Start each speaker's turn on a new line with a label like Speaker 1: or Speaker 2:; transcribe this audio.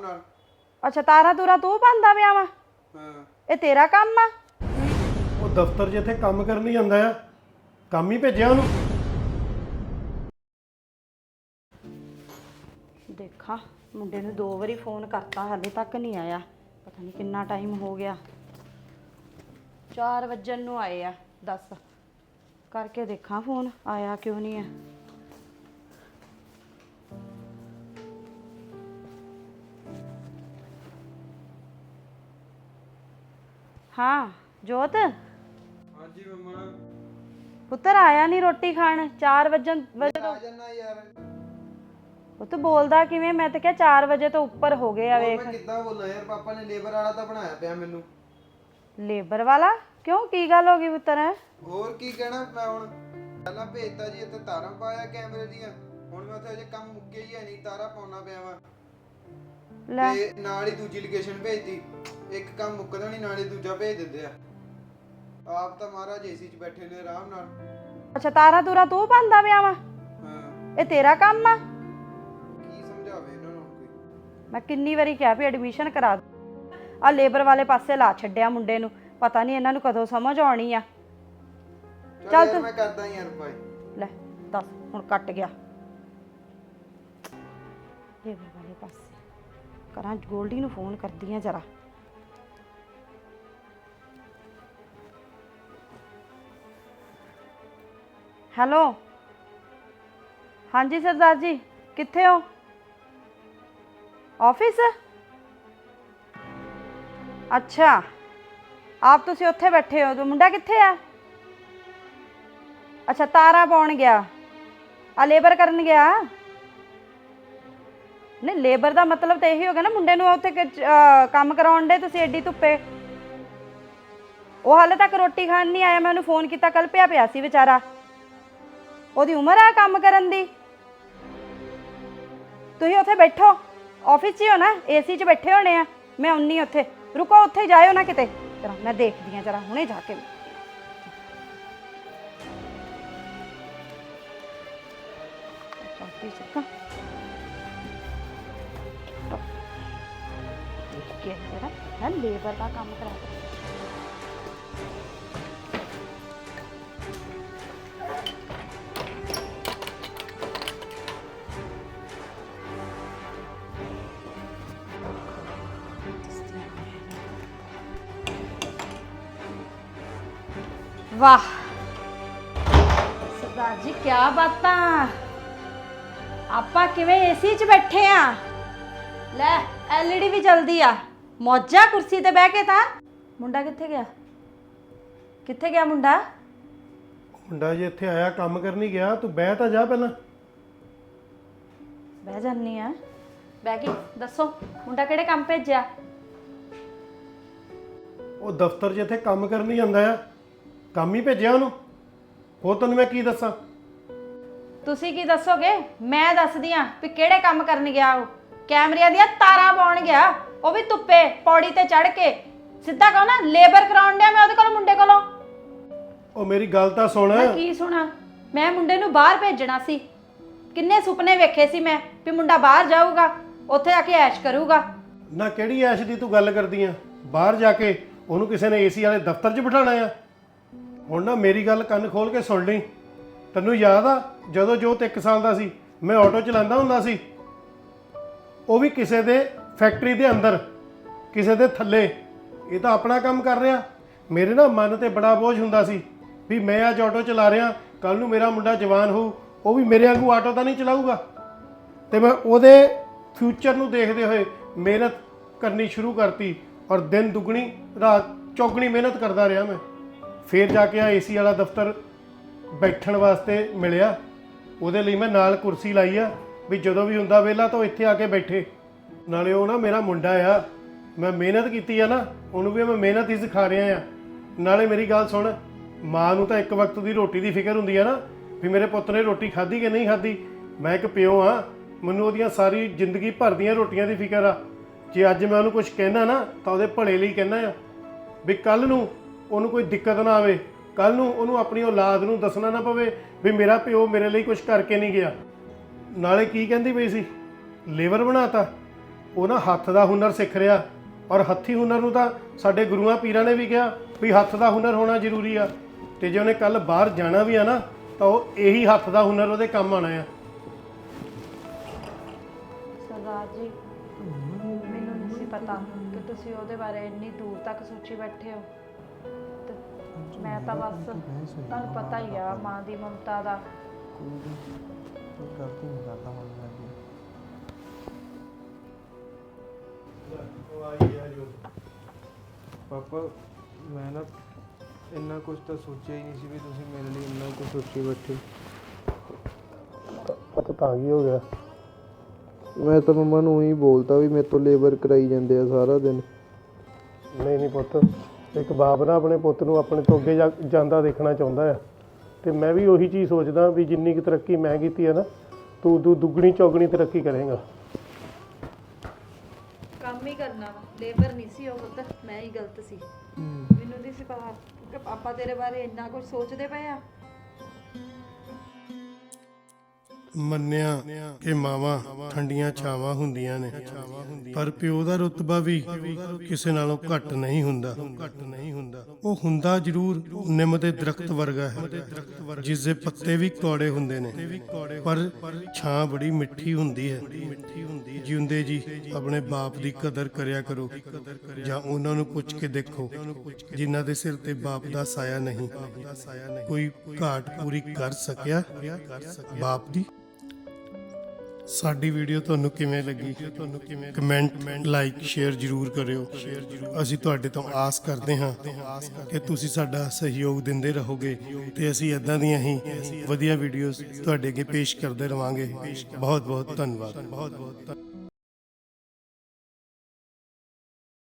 Speaker 1: ਨਾਲ।
Speaker 2: ਅੱਛਾ ਤਾਰਾ ਤੂਰਾ ਤੂੰ ਬੰਦਾ ਪਿਆ ਵਾ?
Speaker 1: ਹਾਂ।
Speaker 2: ਇਹ ਤੇਰਾ ਕੰਮ ਆ?
Speaker 3: ਉਹ ਦਫ਼ਤਰ ਜਿੱਥੇ ਕੰਮ ਕਰਨ ਹੀ ਜਾਂਦਾ ਆ ਕੰਮ ਹੀ ਭੇਜਿਆ ਉਹਨੂੰ।
Speaker 2: ਦੇਖਾਂ ਮੁੰਡੇ ਨੂੰ ਦੋ ਵਾਰੀ ਫੋਨ ਕਰਤਾ ਹਾਲੇ ਤੱਕ ਨਹੀਂ ਆਇਆ। ਪਤਾ ਨਹੀਂ ਕਿੰਨਾ ਟਾਈਮ ਹੋ ਗਿਆ। 4 ਵਜਣ ਨੂੰ ਆਏ ਆ ਦੱਸ। ਕਰਕੇ ਦੇਖਾਂ ਫੋਨ ਆਇਆ ਕਿਉਂ ਨਹੀਂ ਆ? ਹਾਂ ਜੋਤ?
Speaker 1: ਹਾਂਜੀ ਮੰਮਾ।
Speaker 2: ਪੁੱਤਰ ਆਇਆ ਨਹੀਂ ਰੋਟੀ ਖਾਣ 4 ਵਜਣ ਵਜੇ
Speaker 1: ਆ ਜਾਣਾ ਯਾਰ।
Speaker 2: ਉਹ ਤੂੰ ਬੋਲਦਾ ਕਿਵੇਂ? ਮੈਂ ਤਾਂ ਕਿਹਾ 4 ਵਜੇ ਤੋਂ ਉੱਪਰ ਹੋ ਗਏ ਆ ਵੇਖ
Speaker 1: ਮੈਂ ਕਿੱਦਾਂ ਬੋਲਾਂ ਯਾਰ? ਪਾਪਾ ਨੇ ਲੇਬਰ ਵਾਲਾ ਤਾਂ ਬਣਾਇਆ ਪਿਆ ਮੈਨੂੰ।
Speaker 2: ਲੇਬਰ ਵਾਲਾ? ਕਿਉਂ? ਕੀ ਗੱਲ ਹੋ ਗਈ ਪੁੱਤਰ?
Speaker 1: ਹੋਰ ਕੀ ਕਹਿਣਾ ਮੈਂ ਹੁਣ? ਪਹਿਲਾਂ ਭੇਜਤਾ ਜੀ ਇੱਥੇ ਤਾਰਾਂ ਪਾਇਆ ਕੈਮਰੇ ਦੀਆਂ। ਹੁਣ ਮੈਂ ਉੱਥੇ ਅਜੇ ਕੰਮ ਮੁੱਕੇ ਹੀ ਹੈ ਨਹੀਂ ਤਾਰਾ ਪਾਉਣਾ ਪਿਆ ਵਾ।
Speaker 2: ਲੈ।
Speaker 1: ਤੇ ਨਾਲ ਹੀ ਦੂਜੀ ਲੋਕੇਸ਼ਨ ਭੇਜਤੀ। ਇੱਕ ਕੰਮ ਮੁੱਕਦਾ ਨਹੀਂ ਨਾਲ ਹੀ ਦੂਜਾ ਭੇਜ ਦਿੰਦੇ ਆ। ਆਪ ਤਾਂ ਮਹਾਰਾਜ ਏਸੀ 'ਚ ਬੈਠੇ ਨੇ ਆਰਾਮ ਨਾਲ।
Speaker 2: ਅੱਛਾ ਤਾਰਾ ਤੂਰਾ ਤੂੰ ਬੰਦਾ ਪਿਆ ਵਾ?
Speaker 1: ਹਾਂ।
Speaker 2: ਇਹ ਤੇਰਾ ਕੰਮ ਆ?
Speaker 1: ਕੀ ਸਮਝਾਵੇ ਇਹਨਾਂ ਨੂੰ ਕੋਈ?
Speaker 2: ਮੈਂ ਕਿੰਨੀ ਵਾਰੀ ਕਿਹਾ ਵੀ ਐਡਮਿਸ਼ਨ ਕਰਾ ਆ ਲੇਬਰ ਵਾਲੇ ਪਾਸੇ ਲਾ ਛੱਡਿਆ ਮੁੰਡੇ ਨੂੰ। ਪਤਾ ਨਹੀਂ ਇਹਨਾਂ ਨੂੰ ਕਦੋਂ ਸਮਝ ਆਉਣੀ ਆ। ਚੱਲ
Speaker 1: ਯਾਰ
Speaker 2: ਤੂੰ-
Speaker 1: ਮੈਂ ਕਰਦਾ ਯਾਰ ਬਾਈ
Speaker 2: ਲੈ ਦੱਸ ਹੁਣ ਕੱਟ ਗਿਆ। ਲੇਬਰ ਵਾਲੇ ਪਾਸੇ। ਕਰਾਂ, ਗੋਲਡੀ ਨੂੰ ਫੋਨ ਕਰਦੀ ਆ ਜਰਾ। ਹੈਲੋ? ਹਾਂਜੀ ਸਰਦਾਰ ਜੀ, ਕਿੱਥੇ ਹੋ? ਆਫਿਸ? ਅੱਛਾ, ਆਪ ਤੁਸੀਂ ਉੱਥੇ ਬੈਠੇ ਹੋ ਤੇ ਮੁੰਡਾ ਕਿੱਥੇ ਆ? ਅੱਛਾ, ਤਾਰਾ ਪਾਉਣ ਗਿਆ, ਆ ਲੇਬਰ ਕਰਨ ਗਿਆ? ਨਹੀਂ ਲੇਬਰ ਦਾ ਮਤਲਬ ਤਾਂ ਇਹੀ ਹੋ ਨਾ, ਮੁੰਡੇ ਨੂੰ ਉੱਥੇ ਕਿ- ਅਹ, ਕੰਮ ਕਰਾਉਣ ਦੇ ਤੁਸੀਂ ਐਡੀ ਧੁੱਪੇ। ਉਹ ਹਾਲੇ ਤੱਕ ਰੋਟੀ ਖਾਣ ਨਹੀਂ ਆਇਆ, ਮੈਂ ਉਹਨੂੰ ਫੋਨ ਕੀਤਾ ਕੱਲ ਪਿਆ ਪਿਆ ਸੀ ਵਿਚਾਰਾ। ਉਹਦੀ ਉਮਰ ਆ ਕੰਮ ਕਰਨ ਦੀ। ਤੁਸੀਂ ਉੱਥੇ ਬੈਠੋ ਆਫਿਸ 'ਚ ਹੀ ਹੋ ਨਾ ਏਸੀ 'ਚ ਬੈਠੇ ਹੋਣੇ ਆ। ਮੈਂ ਉੰਨੀ ਉੱਥੇ। ਰੁਕੋ, ਉੱਥੇ ਜਾਇਓ ਨਾ ਕਿਤੇ। ਜਰਾ ਮੈਂ ਦੇਖਦੀ ਆ, ਜਰਾ ਹੁਣੇ ਜਾ ਕੇ। ਚਾਟੀ ਚੱਕਾ ਕੇ ਮੈਂ ਲੇਬਰ ਦਾ ਕੰਮ ਕਰਾ ਵਾਹ। ਸਰਦਾਰ ਜੀ ਕੀ ਬਾਤਾਂ। ਆਪਾਂ ਕਿਵੇਂ ਏਸੀ 'ਚ ਬੈਠੇ ਆ? ਲੈ ਐਲਈਡੀ ਵੀ ਜਲਦੀ ਆ। ਮੌਜਾ ਕੁਰਸੀ ਤੇ ਬਹਿ ਕੇ ਤਾਂ। ਮੁੰਡਾ ਕਿੱਥੇ ਗਿਆ? ਕਿੱਥੇ ਗਿਆ ਮੁੰਡਾ?
Speaker 3: ਮੁੰਡਾ ਜੇ ਇੱਥੇ ਆਇਆ ਕੰਮ ਕਰਨ ਹੀ ਗਿਆ ਤੂੰ ਬਹਿ ਤਾਂ ਜਾ ਪਹਿਲਾਂ।
Speaker 2: ਬਹਿ ਜਾਨੀ ਆ। ਬਹਿ ਗਈ ਦੱਸੋ ਮੁੰਡਾ ਕਿਹੜੇ ਕੰਮ ਭੇਜਿਆ?
Speaker 3: ਉਹ ਦਫ਼ਤਰ ਜਿੱਥੇ ਕੰਮ ਕਰਨ ਹੀ ਜਾਂਦਾ ਆ ਕੰਮ ਹੀ ਭੇਜਿਆ ਉਹਨੂੰ। ਹੋਰ ਤੈਨੂੰ ਮੈਂ ਕੀ ਦੱਸਾਂ?
Speaker 2: ਤੁਸੀਂ ਕੀ ਦੱਸੋਗੇ? ਮੈਂ ਦੱਸਦੀ ਆ ਵੀ ਕਿਹੜੇ ਕੰਮ ਕਰਨ ਗਿਆ ਉਹ। ਕੈਮਰਿਆਂ ਦੀਆਂ ਤਾਰਾਂ ਪਾਉਣ ਗਿਆ। ਉਹ ਵੀ ਧੁੱਪੇ ਪੌੜੀ ਤੇ ਚੜ ਕੇ। ਸਿੱਧਾ ਕਹੋ ਨਾ ਲੇਬਰ ਕਰਾਉਣ ਡਿਆ ਮੈਂ ਉਹਦੇ ਕੋਲ ਮੁੰਡੇ ਕੋਲੋਂ?
Speaker 3: ਉਹ ਮੇਰੀ ਗੱਲ ਤਾਂ ਸੁਣ।
Speaker 2: ਮੈਂ ਕੀ ਸੁਣਾ? ਮੈਂ ਮੁੰਡੇ ਨੂੰ ਬਾਹਰ ਭੇਜਣਾ ਸੀ। ਕਿੰਨੇ ਸੁਪਨੇ ਵੇਖੇ ਸੀ ਮੈਂ ਵੀ ਮੁੰਡਾ ਬਾਹਰ ਜਾਊਗਾ ਉੱਥੇ ਆ ਕੇ ਐਸ਼ ਕਰੂਗਾ।
Speaker 3: ਨਾ ਕਿਹੜੀ ਐਸ਼ ਦੀ ਤੂੰ ਗੱਲ ਕਰਦੀ ਆ? ਬਾਹਰ ਜਾ ਕੇ ਉਹਨੂੰ ਕਿਸੇ ਨੇ ਏਸੀ ਵਾਲੇ ਦਫ਼ਤਰ 'ਚ ਬਿਠਾਣਾ ਆ। ਹੁਣ ਨਾ ਮੇਰੀ ਗੱਲ ਕੰਨ ਖੋਲ ਕੇ ਸੁਣ ਲਈ। ਤੈਨੂੰ ਯਾਦ ਆ ਜਦੋਂ ਜੋਤ 1 ਸਾਲ ਦਾ ਸੀ ਮੈਂ ਆਟੋ ਚਲਾਉਂਦਾ ਹੁੰਦਾ ਸੀ। ਉਹ ਵੀ ਕਿਸੇ ਦੇ ਫੈਕਟਰੀ ਦੇ ਅੰਦਰ, ਕਿਸੇ ਦੇ ਥੱਲੇ। ਇਹ ਤਾਂ ਆਪਣਾ ਕੰਮ ਕਰ ਰਿਹਾ। ਮੇਰੇ ਨਾ ਮਨ ਤੇ ਬੜਾ ਬੋਝ ਹੁੰਦਾ ਸੀ ਵੀ ਮੈਂ ਅੱਜ ਆਟੋ ਚਲਾ ਰਿਹਾ ਕੱਲ ਨੂੰ ਮੇਰਾ ਮੁੰਡਾ ਜਵਾਨ ਹੋਊ, ਉਹ ਵੀ ਮੇਰੇ ਵਾਂਗੂ ਆਟੋ ਤਾਂ ਨਹੀਂ ਚਲਾਊਗਾ। ਤੇ ਮੈਂ ਉਹਦੇ ਫਿਊਚਰ ਨੂੰ ਦੇਖਦੇ ਹੋਏ ਮਿਹਨਤ ਕਰਨੀ ਸ਼ੁਰੂ ਕਰਤੀ ਔਰ ਦਿਨ ਦੁੱਗਣੀ, ਰਾਤ ਚੌਗਣੀ ਮਿਹਨਤ ਕਰਦਾ ਰਿਹਾ ਮੈਂ। ਫਿਰ ਜਾ ਕੇ ਆ ਏਸੀ ਵਾਲਾ ਦਫ਼ਤਰ ਬੈਠਣ ਵਾਸਤੇ ਮਿਲਿਆ। ਉਹਦੇ ਲਈ ਮੈਂ ਨਾਲ ਕੁਰਸੀ ਲਾਈ ਆ। ਵੀ ਜਦੋਂ ਵੀ ਹੁੰਦਾ ਵੇਲਾ ਤਾਂ ਉਹ ਇੱਥੇ ਆ ਕੇ ਬੈਠੇ। ਨਾਲੇ ਉਹ ਨਾ ਮੇਰਾ ਮੁੰਡਾ ਆ। ਮੈਂ ਮਿਹਨਤ ਕੀਤੀ ਆ ਨਾ, ਉਹਨੂੰ ਵੀ ਮੈਂ ਮਿਹਨਤ ਹੀ ਸਿਖਾ ਰਿਹਾ ਆ। ਨਾਲੇ ਮੇਰੀ ਗੱਲ ਸੁਣ, ਮਾਂ ਨੂੰ ਤਾਂ ਇੱਕ ਵਕਤ ਦੀ ਰੋਟੀ ਦੀ ਫਿਕਰ ਹੁੰਦੀ ਆ ਨਾ, ਵੀ ਮੇਰੇ ਪੁੱਤ ਨੇ ਰੋਟੀ ਖਾਧੀ ਕਿ ਨਹੀਂ ਖਾਧੀ। ਮੈਂ ਇੱਕ ਪਿਓ ਆ, ਮੈਨੂੰ ਉਹਦੀਆਂ ਸਾਰੀ ਜ਼ਿੰਦਗੀ ਭਰ ਦੀਆਂ ਰੋਟੀਆਂ ਦੀ ਫਿਕਰ ਆ। ਜੇ ਅੱਜ ਮੈਂ ਉਹਨੂੰ ਕੁਝ ਕਹਿਣਾ ਨਾ, ਤਾਂ ਉਹਦੇ ਭਲੇ ਲਈ ਕਹਿਣਾ ਆ। ਵੀ ਕੱਲ ਨੂੰ ਉਹਨੂੰ ਕੋਈ ਦਿੱਕਤ ਨਾ ਆਵੇ। ਕੱਲ ਨੂੰ ਉਹਨੂੰ ਆਪਣੀ ਔਲਾਦ ਨੂੰ ਦੱਸਣਾ ਨਾ ਪਵੇ ਵੀ ਮੇਰਾ ਪਿਓ ਮੇਰੇ ਲਈ ਕੁਝ ਕਰਕੇ ਨਹੀਂ ਗਿਆ। ਨਾਲੇ ਕੀ ਕਹਿੰਦੀ ਪਈ ਸੀ? ਲੇਬਰ ਬਣਾਤਾ। ਉਹ ਨਾ ਹੱਥ ਦਾ ਹੁਨਰ ਸਿੱਖ ਰਿਹਾ। ਔਰ ਹੱਥੀ ਹੁਨਰ ਨੂੰ ਤਾਂ ਸਾਡੇ ਗੁਰੂਆਂ ਪੀਰਾਂ ਨੇ ਵੀ ਕਿਹਾ ਵੀ ਹੱਥ ਦਾ ਹੁਨਰ ਹੋਣਾ ਜ਼ਰੂਰੀ ਆ। ਤੇ ਜੇ ਉਹਨੇ ਕੱਲ ਬਾਹਰ ਜਾਣਾ ਵੀ ਆ ਨਾ, ਤਾਂ ਉਹ ਇਹੀ ਹੱਥ ਦਾ ਹੁਨਰ ਉਹਦੇ ਕੰਮ ਆਣਾ ਆ।
Speaker 2: ਸਰਦਾਰ ਜੀ, ਮੈਨੂੰ ਨਹੀਂ ਸੀ ਪਤਾ ਕਿ ਤੁਸੀਂ ਉਹਦੇ ਬਾਰੇ ਇੰਨੀ ਦੂਰ ਤੱਕ ਸੋਚੀ ਬੈਠੇ ਹੋ। ਤੇ ਮੈਂ ਤਾਂ ਬਸ ਤੁਹਾਨੂੰ ਪਤਾ ਹੀ ਆ ਮਾਂ ਦੀ ਮਮਤਾ ਦਾ।
Speaker 1: ਗਲਤੀ ਨਹੀਂ ਕਰਦਾ ਹੁਣ ਮੈਂ ਵੀ ਪਾਪਾ ਮੈਂ ਨਾ ਇੰਨਾ ਕੁਝ ਤਾਂ ਸੋਚਿਆ ਹੀ ਨਹੀਂ ਸੀ ਵੀ ਤੁਸੀਂ ਮੇਰੇ ਲਈ ਇੰਨਾ ਕੁਝ ਸੋਚੀ ਬੈਠੇ।
Speaker 3: ਪਤਾ ਤਾਂ ਕੀ ਹੋ ਗਿਆ।
Speaker 1: ਮੈਂ ਤਾਂ ਮੰਮਾ ਨੂੰ ਹੀ ਬੋਲਤਾ ਵੀ ਮੇਰੇ ਤੋਂ ਲੇਬਰ ਕਰਾਈ ਜਾਂਦੇ ਆ ਸਾਰਾ ਦਿਨ।
Speaker 3: ਨਹੀਂ ਨਹੀਂ ਪੁੱਤ ਇੱਕ ਬਾਪ ਨਾ ਆਪਣੇ ਪੁੱਤ ਨੂੰ ਆਪਣੇ ਤੋਂ ਅੱਗੇ ਜਾ- ਜਾਂਦਾ ਦੇਖਣਾ ਚਾਹੁੰਦਾ ਆ। ਤੇ ਮੈਂ ਵੀ ਉਹੀ ਚੀਜ਼ ਸੋਚਦਾ ਵੀ ਜਿੰਨੀ ਕੁ ਤਰੱਕੀ ਮੈਂ ਕੀਤੀ ਹੈ ਨਾ ਤੂੰ ਤੂੰ ਦੁੱਗਣੀ ਚੌਗਣੀ ਤਰੱਕੀ ਕਰੇਗਾ।
Speaker 2: ਕੰਮ ਹੀ ਕਰਨਾ ਲੇਬਰ ਨਹੀਂ ਸੀ ਉਹ ਪੁੱਤ ਮੈਂ ਹੀ ਗਲਤ ਸੀ। ਮੈਨੂੰ ਨਹੀਂ ਸੀ ਪਤਾ ਕਿ ਪਾਪਾ ਤੇਰੇ ਬਾਰੇ ਇੰਨਾ ਕੁਝ ਸੋਚਦੇ ਪਏ ਆ।
Speaker 3: ਮੰਨਿਆ ਕਿ ਮਾਵਾਂ ਠੰਡੀਆਂ ਛਾਵਾਂ ਹੁੰਦੀਆਂ ਨੇ। ਪਰ ਪਿਓ ਦਾ ਰੁਤਬਾ ਵੀ ਕਿਸੇ ਨਾਲੋਂ ਘੱਟ ਨਹੀਂ ਹੁੰਦਾ। ਘੱਟ ਨਹੀਂ ਹੁੰਦਾ ਉਹ ਹੁੰਦਾ ਜ਼ਰੂਰ ਨਿੰਮ ਦੇ ਦਰਖਤ ਵਰਗਾ ਹੈ ਜਿਸ ਦੇ ਪੱਤੇ ਵੀ ਕੌੜੇ ਹੁੰਦੇ ਨੇ। ਪਰ ਛਾਂ ਬੜੀ ਮਿੱਠੀ ਹੁੰਦੀ ਹੈ। ਜਿਉਂਦੇ ਜੀ ਆਪਣੇ ਬਾਪ ਦੀ ਕਦਰ ਕਰਿਆ ਕਰੋ, ਜਾਂ ਉਹਨਾਂ ਨੂੰ ਪੁੱਛ ਕੇ ਦੇਖੋ, ਜਿਨ੍ਹਾਂ ਦੇ ਸਿਰ ਤੇ ਬਾਪ ਦਾ ਸਾਇਆ ਨਹੀਂ। ਕੋਈ ਘਾਟ ਪੂਰੀ ਕਰ ਸਕਿਆ? ਬਾਪ ਦੀ ਸਾਡੀ ਵੀਡੀਓ ਤੁਹਾਨੂੰ ਕਿਵੇਂ ਲੱਗੀ? ਤੁਹਾਨੂੰ ਕਿਵੇਂ ਕਮੈਂਟ, ਲਾਈਕ, ਸ਼ੇਅਰ ਜਰੂਰ ਕਰਿਓ। ਅਸੀਂ ਤੁਹਾਡੇ ਤੋਂ ਆਸ ਕਰਦੇ ਹਾਂ ਕਿ ਤੁਸੀਂ ਸਾਡਾ ਸਹਿਯੋਗ ਦਿੰਦੇ ਰਹੋਗੇ ਤੇ ਅਸੀਂ ਇਦਾਂ ਦੀਆਂ ਹੀ ਵਧੀਆ ਵੀਡੀਓਜ਼ ਤੁਹਾਡੇ ਅੱਗੇ ਪੇਸ਼ ਕਰਦੇ ਰਵਾਂਗੇ। ਬਹੁਤ ਬਹੁਤ ਧੰਨਵਾਦ। ਬਹੁਤ ਬਹੁਤ ਧੰਨ-